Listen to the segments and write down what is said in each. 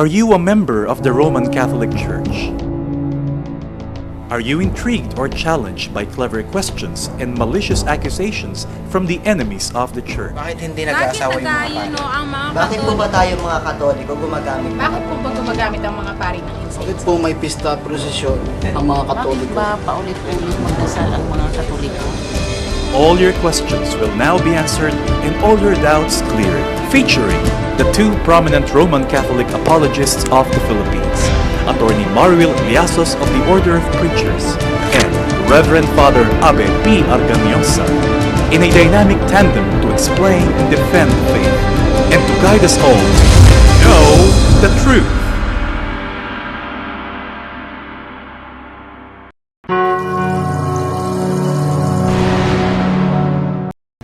Are you a member of the Roman Catholic Church? Are you intrigued or challenged by clever questions and malicious accusations from the enemies of the church? Bakit hindi Bakit nag-aasawa yung mga ang mga Bakit po ba tayo mga katoliko gumagamit? Bakit po ba gumagamit ang mga pari ng Bakit incense? po may pista prosesyon ang mga Bakit katoliko? ba paulit-ulit magdasal ang mga Katoliko? All your questions will now be answered and all your doubts cleared. Featuring the two prominent Roman Catholic apologists of the Philippines, Attorney Maruel Liasos of the Order of Preachers and Reverend Father Abe P. Arganiosa, in a dynamic tandem to explain and defend faith and to guide us all to know the truth.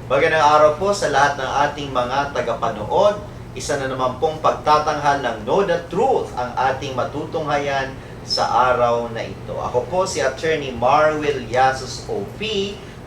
Magandang araw po sa lahat ng ating mga tagapanood. Isa na naman pong pagtatanghal ng Know the Truth ang ating matutunghayan sa araw na ito. Ako po si Attorney Marwil Yasus OP.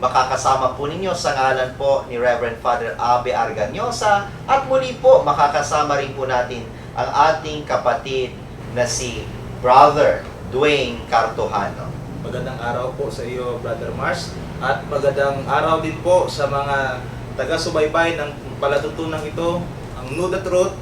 Makakasama po ninyo sa ngalan po ni Reverend Father Abe Arganyosa at muli po makakasama rin po natin ang ating kapatid na si Brother Dwayne Cartojano. Magandang araw po sa iyo, Brother Mars. At magandang araw din po sa mga taga-subaybay ng palatutunang ito, ang Know the Truth.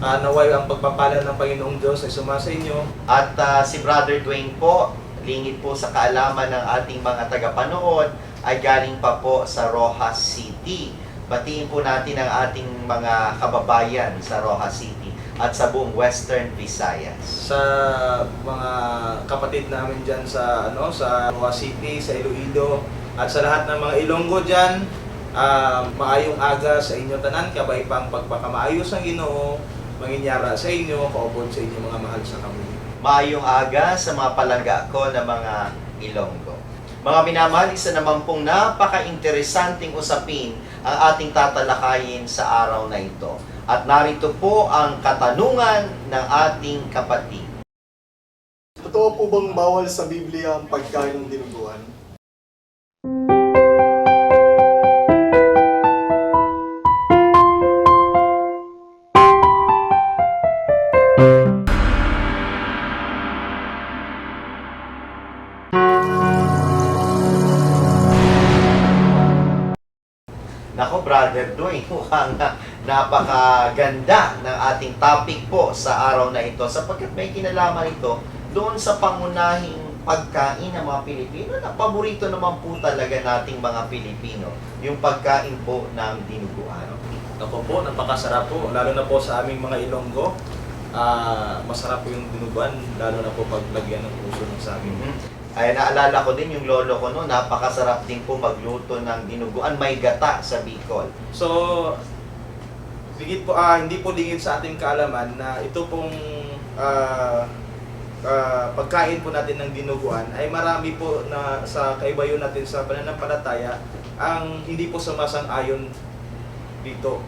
Ah, naway ang pagpapala ng Panginoong Diyos ay sumasa inyo. At ah, si Brother Dwayne po, lingid po sa kaalaman ng ating mga tagapanood, ay galing pa po sa Rojas City. Batiin po natin ang ating mga kababayan sa Rojas City at sa buong Western Visayas. Sa mga kapatid namin dyan sa, ano, sa Roa City, sa Iloilo, at sa lahat ng mga Ilonggo dyan, ah, maayong aga sa inyo tanan, kabay pang pagpakamaayos ng Ginoo, manginyara sa inyo, kaupod sa inyo mga mahal sa kami. Maayong aga sa mga palangga ko ng mga Ilonggo. Mga minamahal, isa naman pong napaka-interesanting usapin ang ating tatalakayin sa araw na ito. At narito po ang katanungan ng ating kapatid. Totoo po bang bawal sa Biblia ang pagkain ng dinuguan? Brother Dwayne, mukhang na, napakaganda ng ating topic po sa araw na ito sapagkat may kinalaman ito doon sa pangunahing pagkain ng mga Pilipino na paborito naman po talaga nating mga Pilipino, yung pagkain po ng dinuguan. Ako po, napakasarap po, lalo na po sa aming mga Ilonggo. Ah, masarap po yung dinuguan, lalo na po pag lagyan ng puso ng saging. Mhm. Ay, naalala ko din yung lolo ko no, napakasarap din po magluto ng dinuguan, may gata sa Bicol. So, ligid po, ah, hindi po lingid sa ating kaalaman na ito pong ah, ah, pagkain po natin ng dinuguan ay marami po na sa kaibayo natin sa pananampalataya ang hindi po sumasang-ayon dito.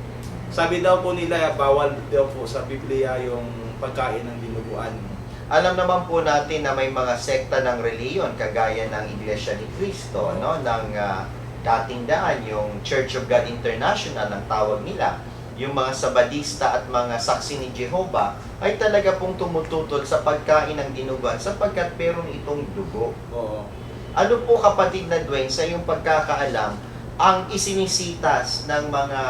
Sabi daw po nila, bawal daw po sa Biblia yung pagkain ng dinuguan. Alam naman po natin na may mga sekta ng reliyon kagaya ng Iglesia ni Cristo, no, ng ah, dating daan, yung Church of God International ang tawag nila, yung mga Sabadista at mga saksi ni Jehovah ay talaga pong tumututol sa pagkain ng dinuguan sapagkat meron itong dugo. Oo. Ano po kapatid na Dwayne, sa iyong pagkakaalam, ang isinisitas ng mga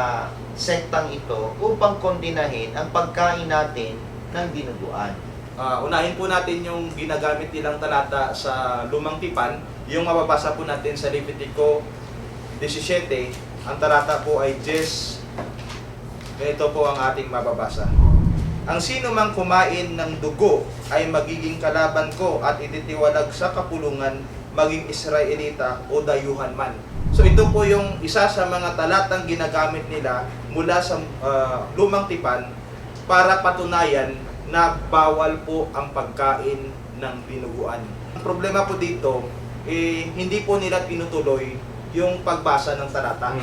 sektang ito upang kondinahin ang pagkain natin ng dinuguan? Ah, unahin po natin yung ginagamit nilang talata sa Lumang Tipan, yung mababasa po natin sa Levitico 17, ang talata po ay Jes. Ito po ang ating mababasa. Ang sino mang kumain ng dugo ay magiging kalaban ko at ititiwalag sa kapulungan maging Israelita o dayuhan man. So ito po yung isa sa mga talatang ginagamit nila mula sa ah, Lumang Tipan para patunayan na bawal po ang pagkain ng dinuguan. Ang problema po dito, eh, hindi po nila tinutuloy yung pagbasa ng talata.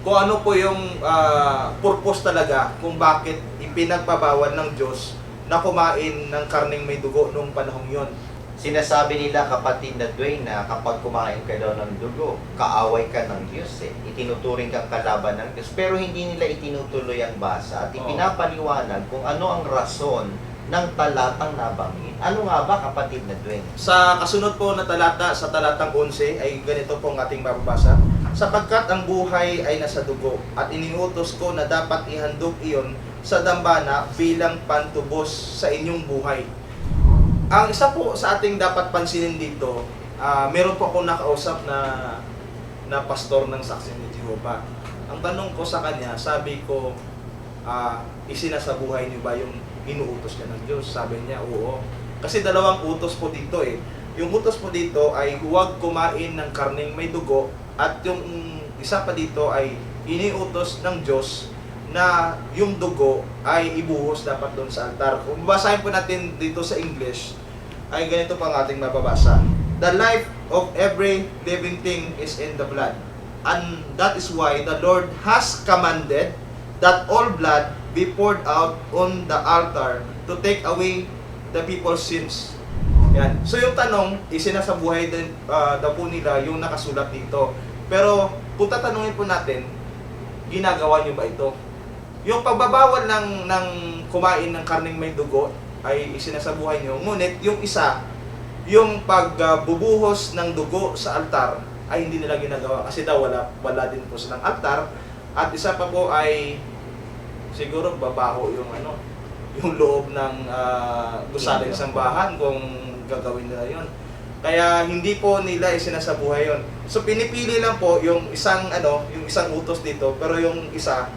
Kung ano po yung ah, purpose talaga kung bakit ipinagbabawal ng Diyos na kumain ng karning may dugo noong panahong yon. Sinasabi nila kapatid na Dwayne na kapag kumain ka daw ng dugo, kaaway ka ng Diyos eh. Itinuturing kang kalaban ng Diyos. Pero hindi nila itinutuloy ang basa at ipinapaliwanag kung ano ang rason ng talatang nabanggit. Ano nga ba kapatid na Dwayne? Sa kasunod po na talata, sa talatang 11, ay ganito po ang ating mababasa. Sapagkat ang buhay ay nasa dugo, at iniutos ko na dapat ihandog iyon sa dambana bilang pantubos sa inyong buhay. Ang isa po sa ating dapat pansinin dito, ah, meron po akong nakausap na na pastor ng Saksi ni Jehovah. Ang tanong ko sa kanya, sabi ko, ah, isinasabuhay niyo ba yung inuutos ka ng Diyos? Sabi niya, oo. Kasi dalawang utos po dito eh. Yung utos po dito ay huwag kumain ng karning may dugo at yung isa pa dito ay iniutos ng Diyos na yung dugo ay ibuhos dapat doon sa altar. Kung babasahin po natin dito sa English, ay ganito pa ang ating mababasa. The life of every living thing is in the blood. And that is why the Lord has commanded that all blood be poured out on the altar to take away the people's sins. Yan. So yung tanong, isinasabuhay din ah, daw po nila yung nakasulat dito. Pero kung tatanungin po natin, ginagawa niyo ba ito? Yung pagbabawal ng, ng kumain ng karning may dugo ay isinasabuhay niyo. Ngunit yung isa, yung pagbubuhos ng dugo sa altar ay hindi nila ginagawa kasi daw wala, wala din po silang altar. At isa pa po ay siguro babaho yung ano, yung loob ng uh, gusaling sambahan kung gagawin nila yon. Kaya hindi po nila isinasabuhay yon. So pinipili lang po yung isang ano, yung isang utos dito, pero yung isa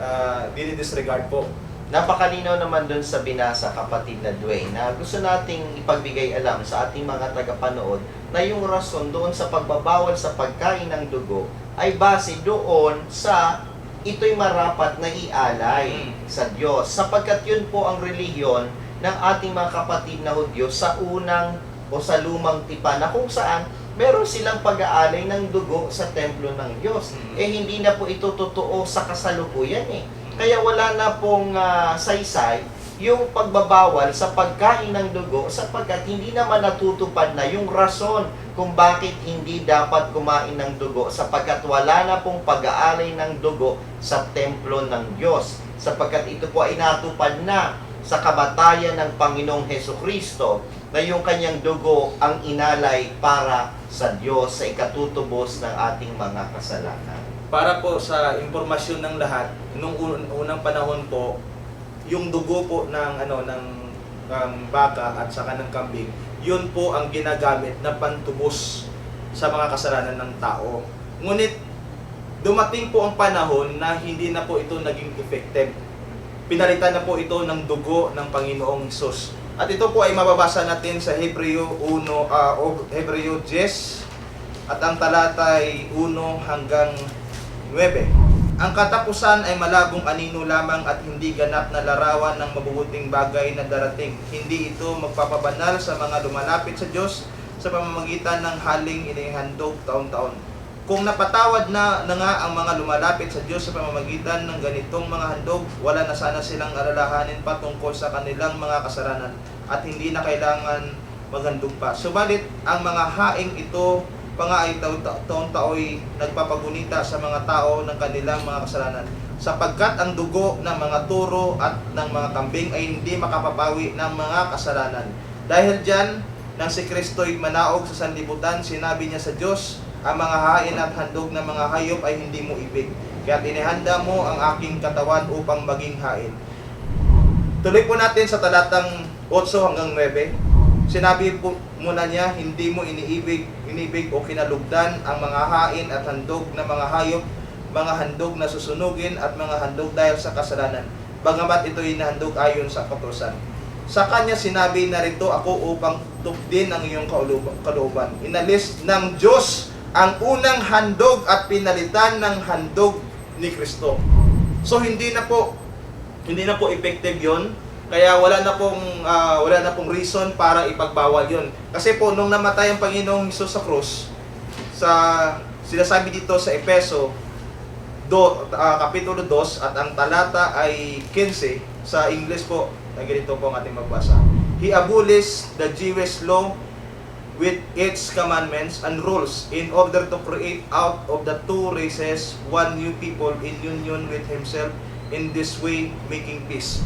uh, dinidisregard po. Napakalinaw naman dun sa binasa kapatid na Dwayne na gusto nating ipagbigay alam sa ating mga tagapanood na yung rason doon sa pagbabawal sa pagkain ng dugo ay base doon sa ito'y marapat na ialay Mm. sa Diyos sapagkat yun po ang relihiyon ng ating mga kapatid na Hudyo sa unang o sa lumang tipan na kung saan meron silang pag-aalay ng dugo sa templo ng Diyos. Mm. Eh hindi na po ito totoo sa kasalukuyan eh. Kaya wala na pong ah, saysay yung pagbabawal sa pagkain ng dugo sapagkat hindi naman natutupad na yung rason kung bakit hindi dapat kumain ng dugo sapagkat wala na pong pag-aalay ng dugo sa templo ng Diyos sapagkat ito po ay natupad na sa kamatayan ng Panginoong Heso Kristo na yung kanyang dugo ang inalay para sa Diyos sa ikatutubos ng ating mga kasalanan. Para po sa impormasyon ng lahat, nung un- unang panahon po, yung dugo po ng ano ng ng baka at saka ng kambing, yun po ang ginagamit na pantubos sa mga kasalanan ng tao. Ngunit dumating po ang panahon na hindi na po ito naging effective. Pinalitan na po ito ng dugo ng Panginoong Hesus. At ito po ay mababasa natin sa Hebreo 1 ah, o Hebreo 10 at ang talata ay 1 hanggang 9. Ang katapusan ay malabong anino lamang at hindi ganap na larawan ng mabubuting bagay na darating. Hindi ito magpapabanal sa mga lumalapit sa Diyos sa pamamagitan ng haling inihandog taon-taon. Kung napatawad na, na nga ang mga lumalapit sa Diyos sa pamamagitan ng ganitong mga handog, wala na sana silang alalahanin pa tungkol sa kanilang mga kasalanan at hindi na kailangan maghandog pa. Subalit, ang mga haing ito pa nga ay taon-taoy nagpapagunita sa mga tao ng kanilang mga kasalanan sapagkat ang dugo ng mga turo at ng mga kambing ay hindi makapapawi ng mga kasalanan. Dahil dyan, nang si Kristo'y manaog sa sanlibutan, sinabi niya sa Diyos, ang mga hain at handog ng mga hayop ay hindi mo ibig. Kaya inihanda mo ang aking katawan upang maging hain. Tuloy po natin sa talatang 8 hanggang 9. Sinabi po muna niya, hindi mo iniibig, inibig o kinalugdan ang mga hain at handog na mga hayop, mga handog na susunugin at mga handog dahil sa kasalanan. Bagamat ito'y nahandog ayon sa katusan. Sa kanya sinabi, narito ako upang tupdin ang iyong kalooban. Inalis ng Diyos ang unang handog at pinalitan ng handog ni Kristo. So hindi na po hindi na po effective 'yon. Kaya wala na pong ah, wala na pong reason para ipagbawal 'yon. Kasi po nung namatay ang Panginoong Hesus sa krus sa sinasabi dito sa Epeso do, ah, kapitulo 2 at ang talata ay 15 sa English po ay ganito po ang ating magbasa. He abolished the Jewish law with its commandments and rules in order to create out of the two races one new people in union with himself in this way making peace.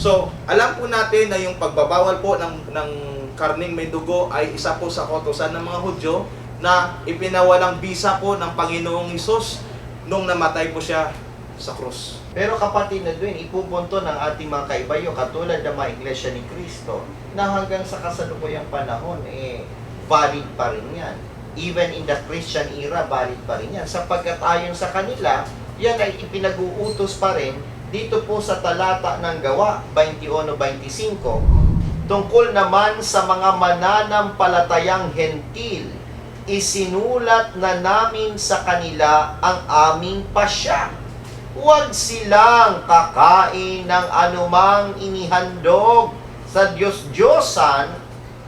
So, alam po natin na yung pagbabawal po ng, ng karning may dugo ay isa po sa kautosan ng mga Hudyo na ipinawalang bisa po ng Panginoong Hesus nung namatay po siya sa krus. Pero kapatid na doon, ipupunto ng ating mga kaibayo, katulad ng mga iglesia ni Kristo, na hanggang sa kasalukuyang panahon, eh, valid pa rin yan. Even in the Christian era, valid pa rin yan. Sapagkat ayon sa kanila, yan ay ipinag-uutos pa rin dito po sa talata ng gawa, 21-25, tungkol naman sa mga mananampalatayang hentil, isinulat na namin sa kanila ang aming pasya Huwag silang kakain ng anumang inihandog sa Diyos-Diyosan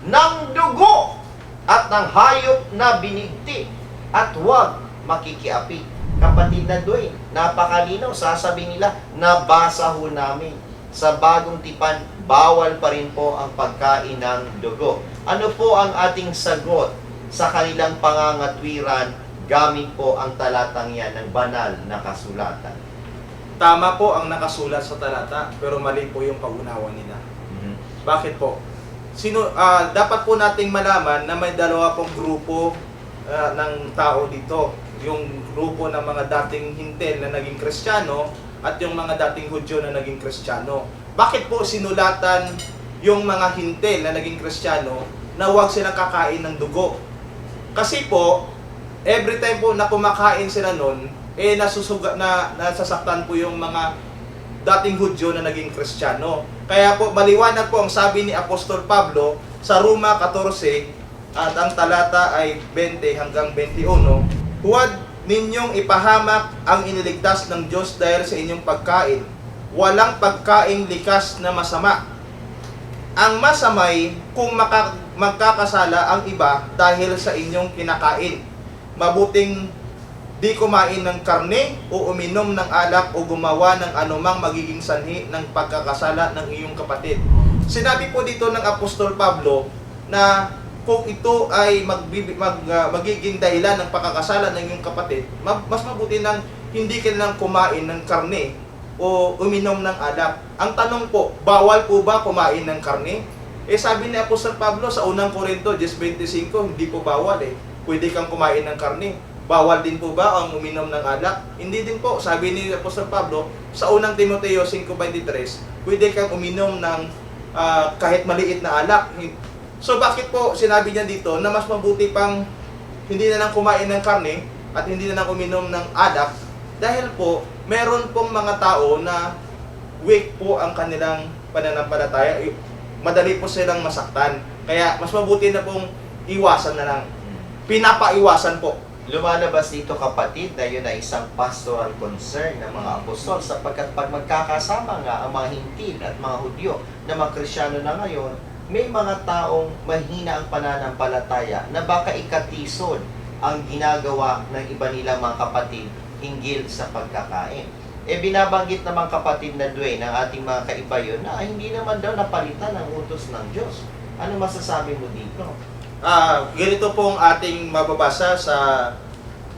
ng dugo at ng hayop na binigti at huwag makikiapi. Kapatid na doy, napakalinaw, sasabi nila, nabasa ho namin. Sa bagong tipan, bawal pa rin po ang pagkain ng dugo. Ano po ang ating sagot sa kanilang pangangatwiran gamit po ang talatang yan ng banal na kasulatan? Tama po ang nakasulat sa talata, pero mali po yung pag-unawa nila. Bakit po? Sino ah, dapat po nating malaman na may dalawa pong grupo ah, ng tao dito. Yung grupo ng mga dating hintel na naging Kristiyano at yung mga dating Hudyo na naging Kristiyano. Bakit po sinulatan yung mga hintel na naging Kristiyano na huwag silang kakain ng dugo? Kasi po, every time po na kumakain sila nun, eh nasusuga na nasasaktan po yung mga dating Hudyo na naging Kristiyano. Kaya po maliwanag po ang sabi ni Apostol Pablo sa Roma 14 at ang talata ay 20 hanggang 21. Huwag ninyong ipahamak ang iniligtas ng Diyos dahil sa inyong pagkain. Walang pagkain likas na masama. Ang masamay kung maka, magkakasala ang iba dahil sa inyong kinakain. Mabuting di kumain ng karne o uminom ng alak o gumawa ng anumang magiging sanhi ng pagkakasala ng iyong kapatid. Sinabi po dito ng Apostol Pablo na kung ito ay magbibi, mag, ah, magiging dahilan ng pagkakasala ng iyong kapatid, ma- mas mabuti nang hindi ka lang kumain ng karne o uminom ng alak. Ang tanong po, bawal po ba kumain ng karne? Eh sabi ni Apostol Pablo sa unang Korinto 10.25, hindi po bawal eh. Pwede kang kumain ng karne. Bawal din po ba ang uminom ng alak? Hindi din po. Sabi ni Apostol Pablo sa unang Timoteo 5.23, pwede kang uminom ng ah, kahit maliit na alak. So bakit po sinabi niya dito na mas mabuti pang hindi na lang kumain ng karne at hindi na lang uminom ng alak dahil po meron pong mga tao na weak po ang kanilang pananampalataya. Madali po silang masaktan. Kaya mas mabuti na pong iwasan na lang. Pinapaiwasan po. Lumalabas dito kapatid na yun ay isang pastoral concern ng mga apostol sapagkat pag magkakasama nga ang mga hintil at mga hudyo na mga krisyano na ngayon, may mga taong mahina ang pananampalataya na baka ikatisod ang ginagawa ng iba nilang mga kapatid hinggil sa pagkakain. E binabanggit naman kapatid na Dwayne ng ating mga kaibayon na hindi naman daw napalitan ang utos ng Diyos. Ano masasabi mo dito? Ah, ganito po ang ating mababasa sa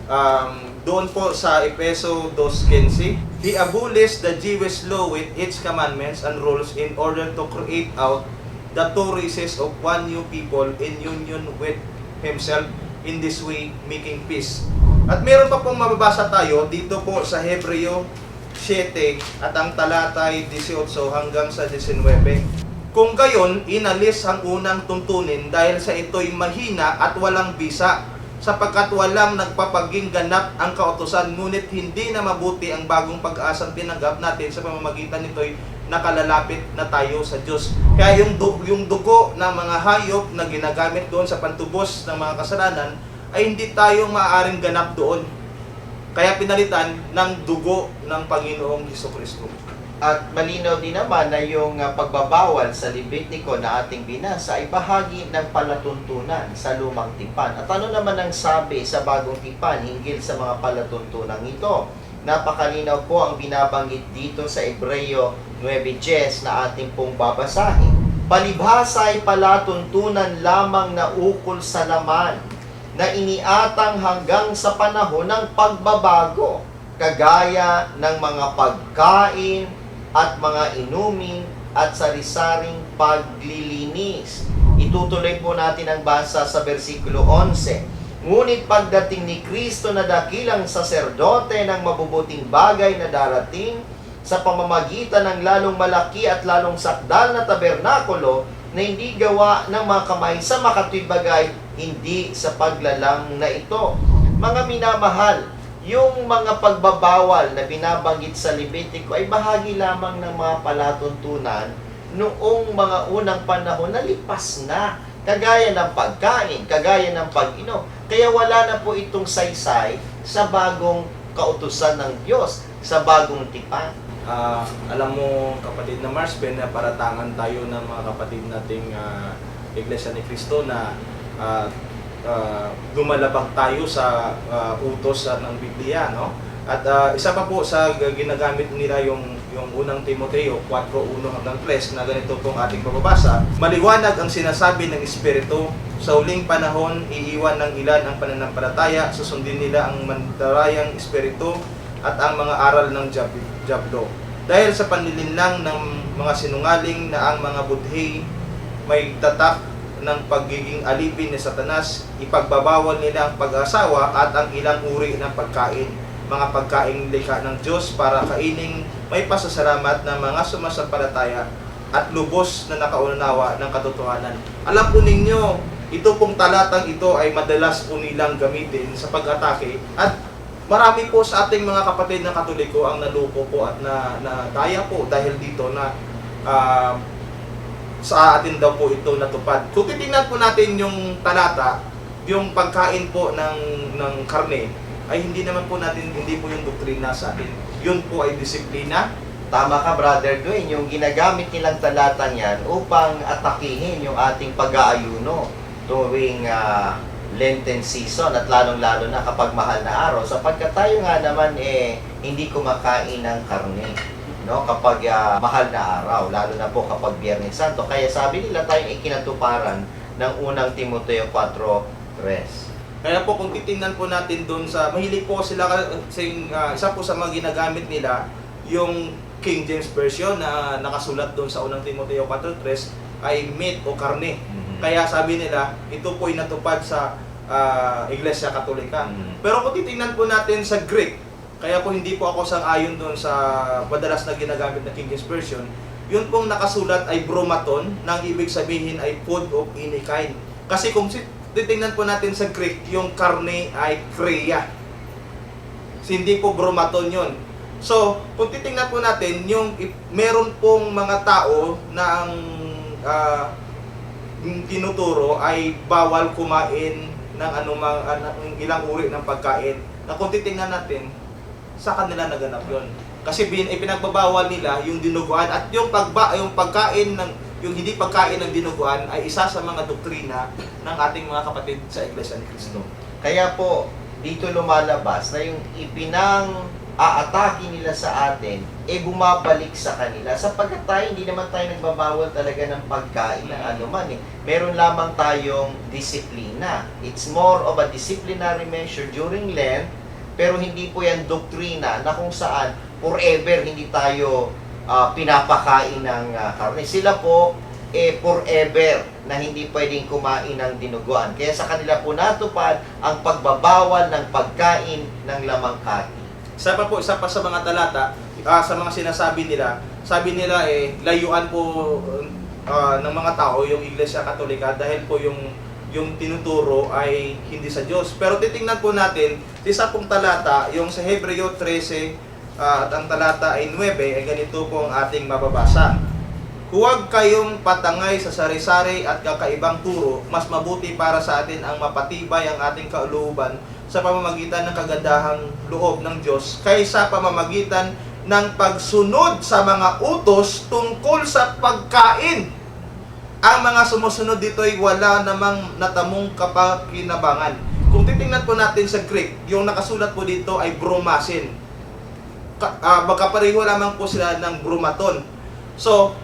um, doon po sa Epeso 2.15. He abolished the Jewish law with its commandments and rules in order to create out the two races of one new people in union with himself in this way making peace. At meron pa pong mababasa tayo dito po sa Hebreo 7 at ang talata ay 18 hanggang sa 19. Kung gayon, inalis ang unang tuntunin dahil sa ito'y mahina at walang bisa, sapagkat walang nagpapaging ganap ang kautosan, ngunit hindi na mabuti ang bagong pag-asang tinanggap natin sa pamamagitan nito'y nakalalapit na tayo sa Diyos. Kaya yung, du- yung dugo ng mga hayop na ginagamit doon sa pantubos ng mga kasalanan, ay hindi tayo maaaring ganap doon. Kaya pinalitan ng dugo ng Panginoong Heso Kristo. At malinaw din naman na yung uh, pagbabawal sa Levitico na ating binasa ay bahagi ng palatuntunan sa lumang tipan. At ano naman ang sabi sa bagong tipan hinggil sa mga palatuntunan ito? Napakalinaw po ang binabanggit dito sa Ebreo 9.10 na ating pong babasahin. Palibhasa ay palatuntunan lamang na ukol sa laman na iniatang hanggang sa panahon ng pagbabago, kagaya ng mga pagkain at mga inumin at sari-saring paglilinis. Itutuloy po natin ang basa sa versikulo 11. Ngunit pagdating ni Kristo na dakilang saserdote ng mabubuting bagay na darating sa pamamagitan ng lalong malaki at lalong sakdal na tabernakulo na hindi gawa ng mga kamay sa makatwid bagay, hindi sa paglalang na ito. Mga minamahal, yung mga pagbabawal na binabanggit sa Levitico ay bahagi lamang ng mga palatuntunan noong mga unang panahon na lipas na. Kagaya ng pagkain, kagaya ng pag-inom. Kaya wala na po itong saysay sa bagong kautusan ng Diyos, sa bagong tipan. Ah, alam mo kapatid na Marsben na paratangan tayo ng mga kapatid nating ah, Iglesia ni Cristo na ah, ah, lumalabag tayo sa ah, utos ah, ng Biblia, no? At ah, isa pa po sa ginagamit nila yung yung unang Timoteo 4:1 hanggang 3 na ganito pong ating mababasa. Maliwanag ang sinasabi ng Espiritu sa huling panahon iiwan ng ilan ang pananampalataya, susundin nila ang mandarayang Espiritu at ang mga aral ng Jab- Jablo. Dahil sa panlilinlang ng mga sinungaling na ang mga budhi may tatak ng pagiging alipin ni Satanas, ipagbabawal nila ang pag-asawa at ang ilang uri ng pagkain, mga pagkaing likha ng Diyos para kaining may pasasalamat ng mga sumasampalataya at lubos na nakaunawa ng katotohanan. Alam po ninyo, ito pong talatang ito ay madalas po nilang gamitin sa pag-atake at marami po sa ating mga kapatid na katoliko ang naluko po at na, na daya po dahil dito na ah, sa atin daw po ito natupad. Kung titingnan po natin yung talata, yung pagkain po ng ng karne ay hindi naman po natin hindi po yung doktrina sa atin. Yun po ay disiplina. Tama ka, Brother Dwayne, yung ginagamit nilang talatang yan upang atakihin yung ating pag-aayuno tuwing ah, Lenten season at lalong-lalo na kapag mahal na araw. Sapagkat tayo nga naman eh hindi kumakain ng karne no? Kapag ah, mahal na araw lalo na po kapag Biyernes Santo. Kaya sabi nila tayong ikinatuparan ng unang Timoteo 4:3 Kaya po kung titingnan po natin doon sa mahilig po sila kasi isa po sa mga ginagamit nila yung King James version na nakasulat doon sa unang Timoteo 4:3 ay meat o karne. Kaya sabi nila, ito po ay natupad sa ah, Iglesia Katolika. Mm. Pero kung titingnan po natin sa Greek, kaya po hindi po ako sang-ayon doon sa madalas na ginagamit na King James Version, yun pong nakasulat ay bromaton, nang ibig sabihin ay food of any kind. Kasi kung titingnan po natin sa Greek, yung karne ay kreia. Hindi po bromaton yun. So, kung titingnan po natin, yung meron pong mga tao na ang yung tinuturo ay bawal kumain ng anumang an- ng ilang uri ng pagkain. Na kung titingnan natin, sa kanila naganap yon. Kasi bin, ipinagbabawal nila yung dinuguan at yung pagba yung pagkain ng yung hindi pagkain ng dinuguan ay isa sa mga doktrina ng ating mga kapatid sa Iglesia ni Cristo. Kaya po, dito lumalabas na yung ipinang aatake nila sa atin, eh bumabalik sa kanila. Sapagkat tayo, hindi naman tayo nagbabawal talaga ng pagkain ng anuman eh. Meron lamang tayong disiplina. It's more of a disciplinary measure during Lent, pero hindi po yan doktrina na kung saan forever hindi tayo ah, pinapakain ng ah, karne. Sila po, eh forever na hindi pwedeng kumain ng dinuguan. Kaya sa kanila po natupad ang pagbabawal ng pagkain ng lamang kain. Isa pa po, isa pa sa mga talata, ah, sa mga sinasabi nila, sabi nila eh, layuan po ah, ng mga tao yung Iglesia Katolika dahil po yung yung tinuturo ay hindi sa Diyos. Pero titingnan po natin, sa isa pong talata, yung sa Hebreo 13 ah, at ang talata ay 9, ay ganito po ang ating mababasa. Huwag kayong patangay sa sari-sari at kakaibang turo, mas mabuti para sa atin ang mapatibay ang ating kauluban sa pamamagitan ng kagandahang loob ng Diyos kaysa pamamagitan ng pagsunod sa mga utos tungkol sa pagkain. Ang mga sumusunod dito ay wala namang natamong kapakinabangan. Kung titingnan po natin sa Greek, yung nakasulat po dito ay bromasin. Ah, magkapareho lamang po sila ng bromaton. So,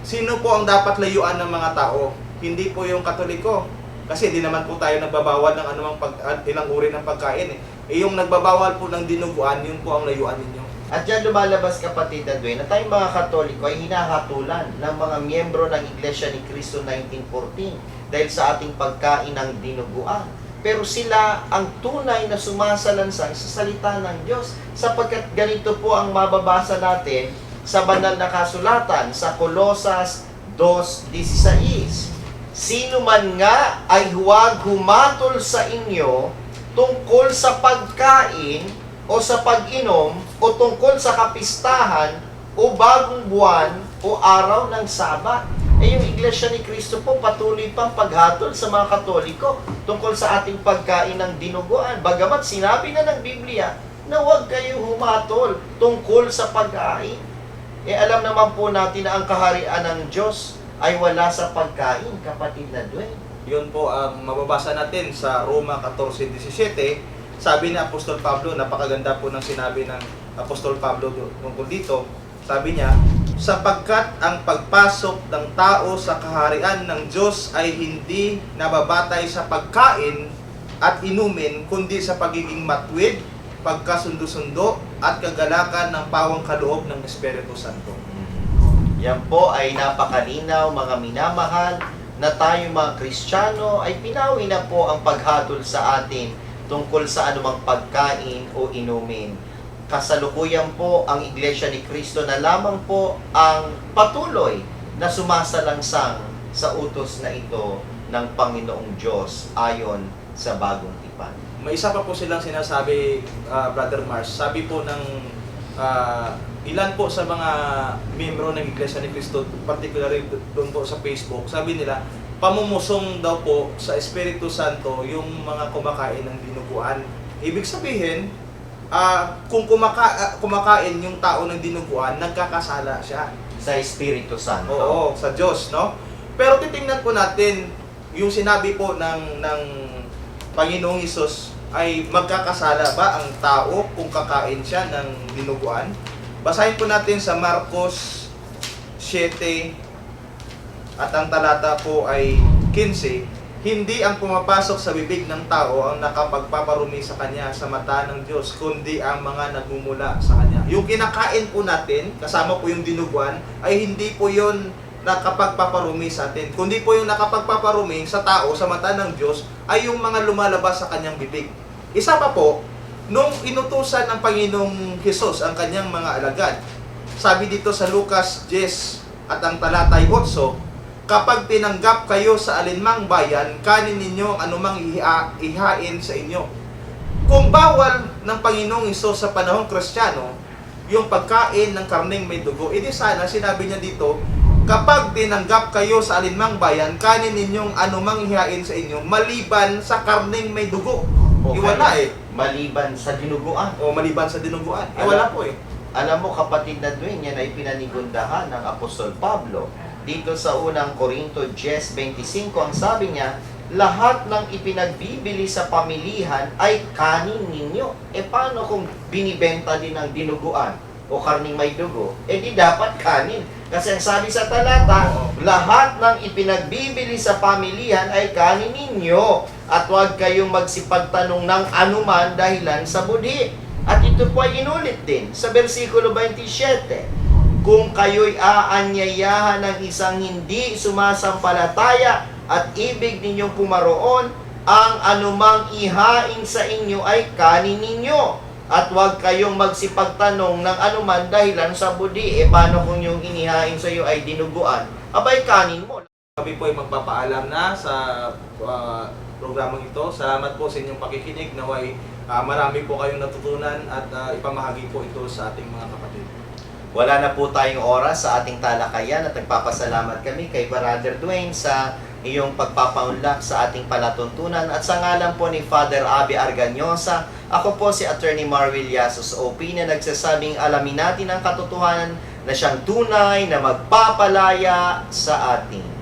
sino po ang dapat layuan ng mga tao? Hindi po yung katoliko. Kasi hindi naman po tayo nagbabawal ng anumang pag, at ilang uri ng pagkain. Eh. eh yung nagbabawal po ng dinuguan, yun po ang layuan ninyo. At diyan lumalabas kapatid na Dwayne, na tayong mga Katoliko ay hinahatulan ng mga miyembro ng Iglesia ni Cristo 1914 dahil sa ating pagkain ng dinuguan. Pero sila ang tunay na sumasalansang sa salita ng Diyos sapagkat ganito po ang mababasa natin sa banal na kasulatan sa Kolosas 2.16. Sino man nga ay huwag humatol sa inyo tungkol sa pagkain o sa pag-inom o tungkol sa kapistahan o bagong buwan o araw ng Sabat. Eh yung Iglesia ni Cristo po patuloy pang paghatol sa mga Katoliko tungkol sa ating pagkain ng dinuguan. Bagamat sinabi na ng Biblia na huwag kayo humatol tungkol sa pagkain. Eh alam naman po natin na ang kaharian ng Diyos ay wala sa pagkain, kapatid na Dwayne. Yun po ang mababasa natin sa Roma 14.17. Sabi ni Apostol Pablo, napakaganda po ng sinabi ng Apostol Pablo tungkol dito. Sabi niya, sapagkat ang pagpasok ng tao sa kaharian ng Diyos ay hindi nababatay sa pagkain at inumin, kundi sa pagiging matwid, pagkasundo-sundo, at kagalakan ng pawang kaloob ng Espiritu Santo. Yan po ay napakalinaw mga minamahal na tayo mga Kristiyano ay pinawi na po ang paghatol sa atin tungkol sa anumang pagkain o inumin. Kasalukuyan po ang Iglesia ni Cristo na lamang po ang patuloy na sumasalangsang sa utos na ito ng Panginoong Diyos ayon sa bagong tipan. May isa pa po silang sinasabi, ah, Brother Mars. Sabi po ng ah, ilan po sa mga miyembro ng Iglesia ni Cristo, particularly doon po sa Facebook, sabi nila, pamumusong daw po sa Espiritu Santo yung mga kumakain ng dinuguan. Ibig sabihin, ah, kung kumaka, ah, kumakain yung tao ng dinuguan, nagkakasala siya. Sa Espiritu Santo. Oo, sa Diyos, no? Pero titingnan po natin yung sinabi po ng ng Panginoong Hesus ay magkakasala ba ang tao kung kakain siya ng dinuguan? Basahin po natin sa Marcos 7 at ang talata po ay 15. Hindi ang pumapasok sa bibig ng tao ang nakapagpaparumi sa kanya sa mata ng Diyos, kundi ang mga nagmumula sa kanya. Yung kinakain po natin, kasama po yung dinuguan, ay hindi po yon nakapagpaparumi sa atin. Kundi po yung nakapagpaparumi sa tao sa mata ng Diyos ay yung mga lumalabas sa kanyang bibig. Isa pa po, nung inutusan ng Panginoong Hesus ang kanyang mga alagad, sabi dito sa Lucas 10 at ang talatay 8, Kapag tinanggap kayo sa alinmang bayan, kanin ninyo ang anumang iha, ihain sa inyo. Kung bawal ng Panginoong Iso sa panahong Kristiyano, yung pagkain ng karning may dugo, edi sana sinabi niya dito, kapag tinanggap kayo sa alinmang bayan, kanin ninyong anumang ihain sa inyo, maliban sa karning may dugo. O Iwala eh. Maliban sa dinuguan. O maliban sa dinuguan. Iwala po eh. Alam mo kapatid na Dwayne, yan ay pinanigundahan ng Apostol Pablo. Dito sa unang Korinto 10.25, ang sabi niya, lahat ng ipinagbibili sa pamilihan ay kanin ninyo. E paano kung binibenta din ng dinuguan o karning may dugo? E di dapat kanin. Kasi ang sabi sa talata, lahat ng ipinagbibili sa pamilihan ay kanin ninyo at huwag kayong magsipagtanong ng anuman dahilan sa budhi. At ito po ay inulit din sa versikulo 27. Kung kayo'y aanyayahan ng isang hindi sumasampalataya at ibig ninyong pumaroon, ang anumang ihain sa inyo ay kanin ninyo. At huwag kayong magsipagtanong ng anuman dahilan sa budi. E paano kung yung inihain sa iyo ay dinuguan? Abay, kanin mo. Kami po ay magpapaalam na sa ah, programang ito. Salamat po sa inyong pakikinig. Naway ah, marami po kayong natutunan at ah, ipamahagi po ito sa ating mga kapatid. Wala na po tayong oras sa ating talakayan at nagpapasalamat kami kay Brother Dwayne sa iyong pagpapaunlak sa ating palatuntunan at sa ngalan po ni Father Abe Arganyosa, ako po si Attorney Marvil Yasos OP na nagsasabing alamin natin ang katotohanan na siyang tunay na magpapalaya sa atin.